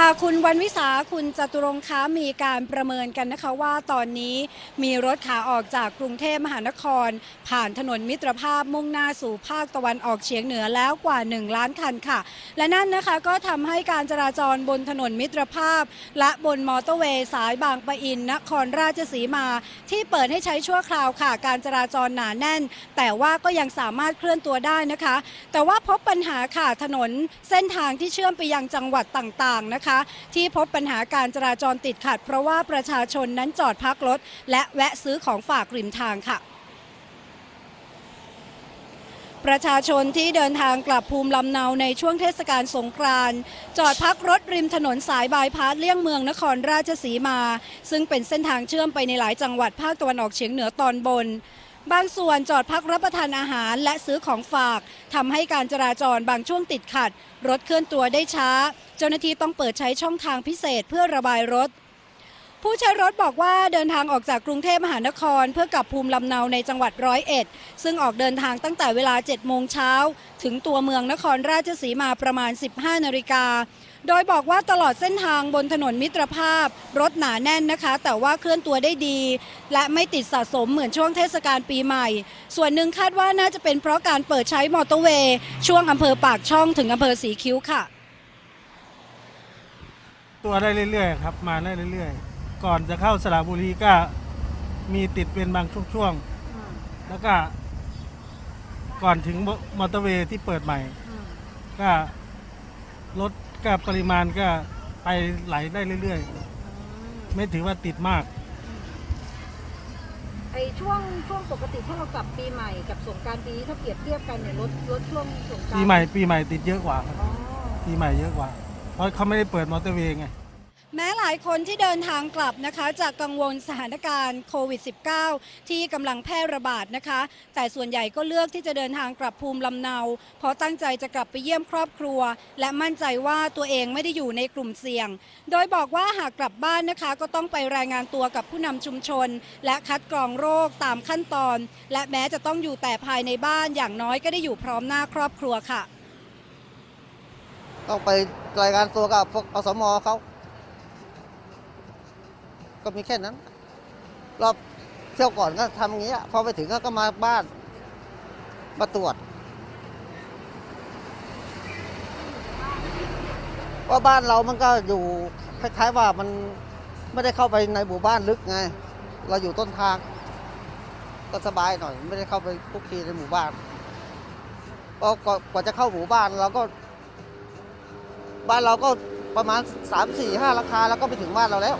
ค่ะคุณวันวิสาคุณจตุรงค์คะมีการประเมินกันนะคะว่าตอนนี้มีรถขาออกจากกรุงเทพมหานคร ผ่านถนนมิตรภาพมุ่งหน้าสู่ภาคตะวันออกเฉียงเหนือแล้วกว่า 1 ล้านคันค่ะ และนั่นนะคะก็ทำให้การจราจรบนถนนมิตรภาพ และบนมอเตอร์เวย์สายบางปะอินนครราชสีมา ที่เปิดให้ใช้ชั่วคราวค่ะ การจราจรหนาแน่น แต่ว่าก็ยังสามารถเคลื่อนตัวได้นะคะ แต่ว่าพบปัญหาค่ะถนนเส้นทางที่เชื่อมไปยังจังหวัดต่างๆนะคะที่พบปัญหาการจราจรติดขัด เพราะว่าประชาชนนั้นจอดพักรถ และแวะซื้อของฝากริมทางค่ะประชาชนที่เดินทางกลับภูมิลำเนาในช่วงเทศกาลสงกรานต์จอดพักรถริมถนนสายบายพาสเลี่ยงเมืองนครราชสีมา ซึ่งเป็นเส้นทางเชื่อมไปในหลายจังหวัดภาคตะวันออกเฉียงเหนือตอนบน บางส่วนจอดพักรับประทานอาหารและซื้อของฝากทำให้การจราจรบางช่วงติดขัด รถเคลื่อนตัวได้ช้า เจ้าหน้าที่ต้องเปิดใช้ช่องทางพิเศษเพื่อระบายรถ ผู้ใช้รถบอกว่าเดินทางออกจากกรุงเทพมหานคร เพื่อกลับภูมิลำเนาในจังหวัดร้อยเอ็ดซึ่งออกเดินทางตั้งแต่เวลา 7 โมงเช้า ถึงตัวเมืองนครราชสีมาประมาณ 15 นาฬิกา โดยบอกว่าตลอดเส้นทางบนถนนมิตรภาพ รถหนาแน่นนะคะ แต่ว่าเคลื่อนตัวได้ดี และไม่ติดสะสมเหมือนช่วงเทศกาลปีใหม่ ส่วนหนึ่งคาดว่าน่าจะเป็นเพราะการเปิดใช้มอเตอร์เวย์ช่วงอำเภอปากช่องถึงอำเภอสีคิ้วค่ะ ตัวได้เรื่อยๆครับ มาได้เรื่อยๆ ก่อนจะเข้าสระบุรีก็มีติดเป็นบางช่วงๆแล้วก็ ก่อนถึงมอเตอร์เวย์ที่เปิดใหม่ก็รถก็ปริมาณก็ไปไหลได้เรื่อยๆไม่ถือว่าติดมาก ไอช่วงช่วงปกติถ้าเรากลับปีใหม่กับสงกรารปีนี้ถ้าเปรียบเทียบกันเนี่ยรถรถช่วงสงกรารปีใหม่ปีใหม่ติดเยอะกว่าครับอ๋อปีใหม่เยอะกว่า เพราะเขาไม่ได้เปิดมอเตอร์เวย์ไง แม้หลายคนที่เดินทางกลับนะคะจากกังวลสถานการณ์โควิด -19 ที่กำลังแพร่ระบาดนะคะ แต่ส่วนใหญ่ก็เลือกที่จะเดินทางกลับภูมิลำเนา เพราะตั้งใจจะกลับไปเยี่ยมครอบครัว และมั่นใจว่าตัวเองไม่ได้อยู่ในกลุ่มเสี่ยง โดยบอกว่าหากกลับบ้านนะคะ ก็ต้องไปรายงานตัวกับผู้นำชุมชน และคัดกรองโรคตามขั้นตอน และแม้จะต้องอยู่แต่ภายในบ้านอย่างน้อยก็ได้อยู่พร้อมหน้าครอบครัวค่ะ ต้องไปรายงานตัวกับพวกอสมเขา ก็มีแค่นั้น รอบเที่ยวก่อนก็ทำอย่างนี้อะพอไปถึงก็มาบ้าน มาตรวจว่าบ้านเรามันก็อยู่คล้ายๆว่ามันไม่ได้เข้าไปในหมู่บ้านลึกไง เราอยู่ต้นทาง ก็สบายหน่อย ไม่ได้เข้าไปคุกคีในหมู่บ้านพราะกว่ากว่าจะเข้าหมู่บ้านเราก็ บ้านเราก็ประมาณ3 4 5ราคาแล้วก็ไปถึงบ้านเราแล้ว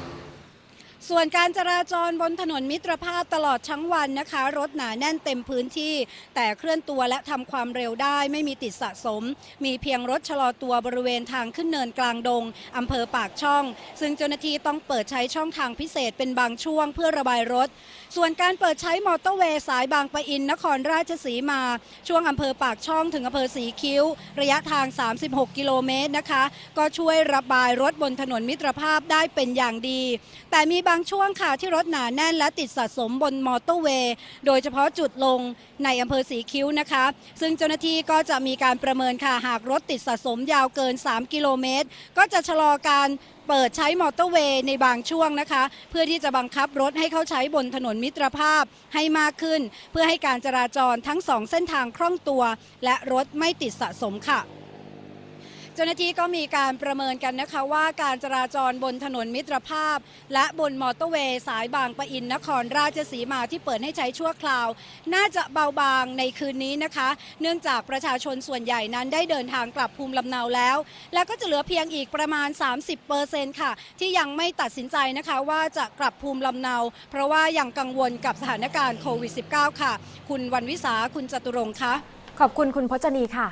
ส่วนการจราจรบนถนนมิตรภาพตลอดทั้งวันนะคะ รถหนาแน่นเต็มพื้นที่ แต่เคลื่อนตัวและทำความเร็วได้ไม่มีติดสะสม มีเพียงรถชะลอตัวบริเวณทางขึ้นเนินกลางดงอำเภอปากช่อง ซึ่งเจ้าหน้าที่ต้องเปิดใช้ช่องทางพิเศษเป็นบางช่วงเพื่อระบายรถ ส่วนการเปิดใช้มอเตอร์เวย์สายบางปะอินนครราชสีมา ช่วงอำเภอปากช่องถึงอำเภอสีคิ้ว ระยะทาง 36 กิโลเมตรนะคะ ก็ช่วยระบายรถบนถนนมิตรภาพได้เป็นอย่างดี แต่มีบางช่วงค่ะที่รถหนาแน่นและติดสะสมบนมอเตอร์เวย์ โดยเฉพาะจุดลงในอำเภอสีคิ้วนะคะ ซึ่งเจ้าหน้าที่ก็จะมีการประเมินค่ะหากรถติดสะสมยาวเกิน 3 กิโลเมตร ก็จะชะลอการเปิดใช้มอเตอร์เวย์ในบางช่วงนะคะ เพื่อที่จะบังคับรถให้เข้าใช้บนถนนมิตรภาพให้มากขึ้น เพื่อให้การจราจรทั้งสองเส้นทางคล่องตัว และรถไม่ติดสะสมค่ะ เจ้าหน้าที่ก็มีการประเมินกันนะคะว่าการจราจรบนถนนมิตรภาพ และบนมอเตอร์เวย์สายบางปะอินนครราชสีมาที่เปิดให้ใช้ชั่วคราว น่าจะเบาบางในคืนนี้นะคะ เนื่องจากประชาชนส่วนใหญ่นั้นได้เดินทางกลับภูมิลำเนาแล้ว แล้วก็จะเหลือเพียงอีกประมาณ 30%ค่ะ ที่ยังไม่ตัดสินใจนะคะว่าจะกลับภูมิลำเนา เพราะว่ายังกังวลกับสถานการณ์โควิด -19 ค่ะ คุณวันวิสาคุณจตุรงค์คะขอบคุณคุณพจนีค่ะ